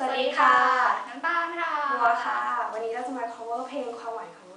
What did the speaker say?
สวัสดีค่ะ น้ำตาลค่ะ บัวค่ะ วันนี้เราจะมา cover เพลงความหวานของ